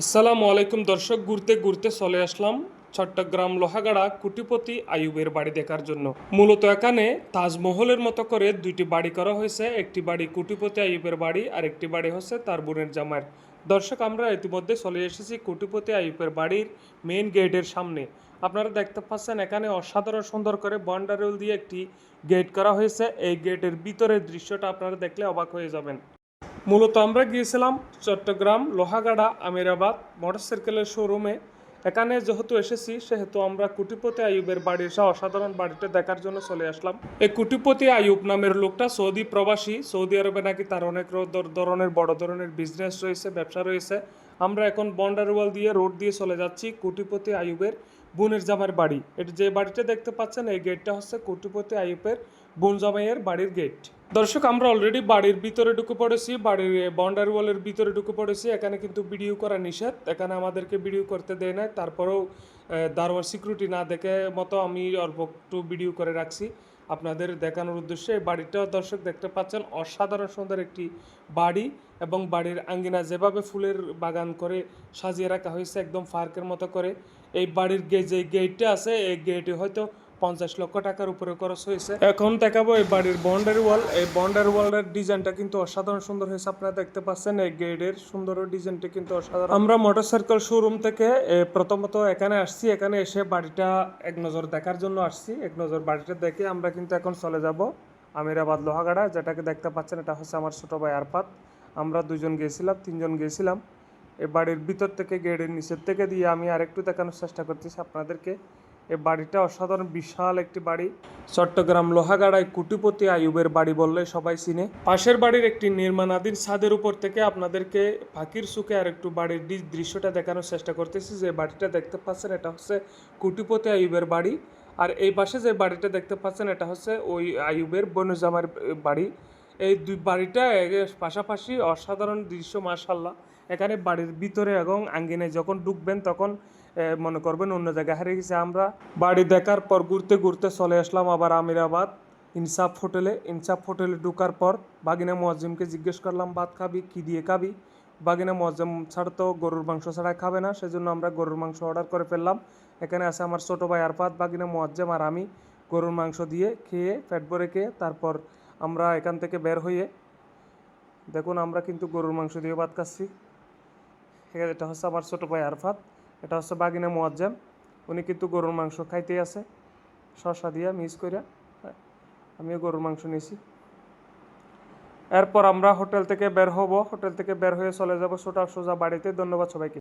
আসসালামু আলাইকুম দর্শক, ঘুরতে ঘুরতে চলে আসলাম চট্টগ্রাম লোহাগাড়া কুটিপতি আয়ুবের বাড়ি দেখার জন্য। মূলত এখানে তাজমহলের মতো করে দুইটি বাড়ি করা হয়েছে, একটি বাড়ি কুটিপতি আয়ুবের বাড়ি আর একটি বাড়ি হচ্ছে তার বোনের জামাইয়ের। দর্শক, আমরা ইতিমধ্যে চলে এসেছি কুটিপতি আয়ুবের বাড়ির মেইন গেটের সামনে। আপনারা দেখতে পাচ্ছেন এখানে অসাধারণ সুন্দর করে বন্ডারেল দিয়ে একটি গেট করা হয়েছে। এই গেটের ভিতরের দৃশ্যটা আপনারা দেখলে অবাক হয়ে যাবেন। মূলত আমরা গিয়েছিলাম চট্টগ্রাম, লোহাগাড়া, আমিরাবাদ মোটরসাইকেলের শোরুমে। এখানে যেহেতু এসেছি, সেহেতু আমরা কুটিপতি আয়ুবের বাড়ির সহ অসাধারণ বাড়িটা দেখার জন্য চলে আসলাম। এই কুটিপতি আয়ুব নামের লোকটা সৌদি প্রবাসী। সৌদি আরবে নাকি তার অনেক ধরনের, বড় ধরনের বিজনেস রয়েছে, ব্যবসা রয়েছে। আমরা এখন বন্ডারওয়াল দিয়ে, রোড দিয়ে চলে যাচ্ছি কুটিপতি আয়ুবের বোনের জামার বাড়ি। এটা যে বাড়িটা দেখতে পাচ্ছেন, এই গেটটা হচ্ছে কুটিপতি আয়ুবের বোন জামাইয়ের বাড়ির গেট। দর্শক, আমরা অলরেডি বাড়ির ভিতরে ঢুকে পড়েছি, বাড়ির বাউন্ডারি ওয়ালের ভিতরে ঢুকে পড়েছি। এখানে কিন্তু ভিডিও করা নিষেধ। এখানে আমাদেরকে ভিডিও করতে দেয় না তারপরেও দারোয়ার সিকিউরিটি না দেখে মতো আমি অল্প একটু ভিডিও করে রাখছি আপনাদের দেখানোর উদ্দেশ্যে। এই বাড়িটা দর্শক দেখতে পাচ্ছেন, অসাধারণ সুন্দর একটি বাড়ি এবং বাড়ির আঙ্গিনা যেভাবে ফুলের বাগান করে সাজিয়ে রাখা হয়েছে, একদম পার্কের মতো করে। এই বাড়ির যে গেটটা আছে, এই গেটে হয়তো পঞ্চাশ লক্ষ টাকার উপরে খরচ হয়েছে। এখন দেখাবো এই বাড়ির বাউন্ডারি ওয়াল। এই বাউন্ডারি ওয়ালের ডিজাইনটা কিন্তু অসাধারণ সুন্দর হয়েছে। আপনারা দেখতে পাচ্ছেন এই গেটের সুন্দর ডিজাইনটা কিন্তু অসাধারণ। আমরা মোটরসাইকেল শোরুম থেকে প্রথমত এখানে আসছি। এখানে এসে বাড়িটা এক নজর দেখার জন্য আসছি। এক নজর বাড়িটা দেখে আমরা কিন্তু এখন চলে যাব আমিরাবাদ লোহাগাড়া, যেটাকে দেখতে পাচ্ছেন, এটা হচ্ছে আমার ছোট ভাই আরপাত আমরা দুজন গিয়েছিলাম তিনজন গিয়েছিলাম এই বাড়ির ভিতর থেকে গেটের নিচের থেকে দিয়ে আমি আরেকটু দেখানোর চেষ্টা করতেছি আপনাদেরকে। এ বাড়িটা অসাধারণ, বিশাল একটি বাড়ি। চট্টগ্রাম লোহাগাড়ায় কুটিপতি আয়ুবের বাড়ি বললে সবাই চিনে। পাশের বাড়ির একটি নির্মাণাধীন ছাদের উপর থেকে আপনাদেরকে ফাঁকির সুখে আর একটু বাড়ির দৃশ্যটা দেখানোর চেষ্টা করতেছি। যে বাড়িটা দেখতে পাচ্ছেন, এটা হচ্ছে কুটিপতি আয়ুবের বাড়ি। আর এই পাশে যে বাড়িটা দেখতে পাচ্ছেন, এটা হচ্ছে ওই আয়ুবের বনুজামার বাড়ি। এই দুই বাড়িটা পাশাপাশি অসাধারণ দৃশ্য মাশাল্লাহ এখানে বাড়ির ভিতরে এবং আঙ্গিনায় যখন ঢুকবেন তখন মনে করবেন অন্য জায়গায় হারিয়ে গেছে আমরা। বাড়ি দেখার পর ঘুরতে ঘুরতে চলে আসলাম আবার আমিরাবাদ। ইনসাফ হোটেলে ইনসাফ হোটেলে ঢুকার পর বাগিনা মোয়াজ্জিমকে জিজ্ঞেস করলাম, ভাত খাবি? কি দিয়ে খাবি? বাগিনা মোয়াজ্জিম ছাড়া তো গরুর মাংস ছাড়া খাবে না, সেজন্য আমরা গরুর মাংস অর্ডার করে ফেললাম। এখানে আছে আমার ছোটো ভাই আরফাত, বাগিনা মোয়াজ্জেম আর আমি গরুর মাংস দিয়ে খেয়ে ফ্যাট ভরে খেয়ে তারপর আমরা এখান থেকে বের হয়ে, দেখুন আমরা কিন্তু গরুর মাংস দিয়ে ভাত খাচ্ছি। এটা হচ্ছে আমার ছোটো ভাই আরফাত, এটা হচ্ছে বাগিনা মোয়াজ্জাম। উনি কিন্তু গরুর মাংস খাইতেই আছে শশা দিয়া মিস করে আমিও গরুর মাংস নিয়েছি এরপর আমরা হোটেল থেকে বের হব, হোটেল থেকে বের হয়ে চলে যাব সোটা সোজা বাড়িতে। ধন্যবাদ সবাইকে।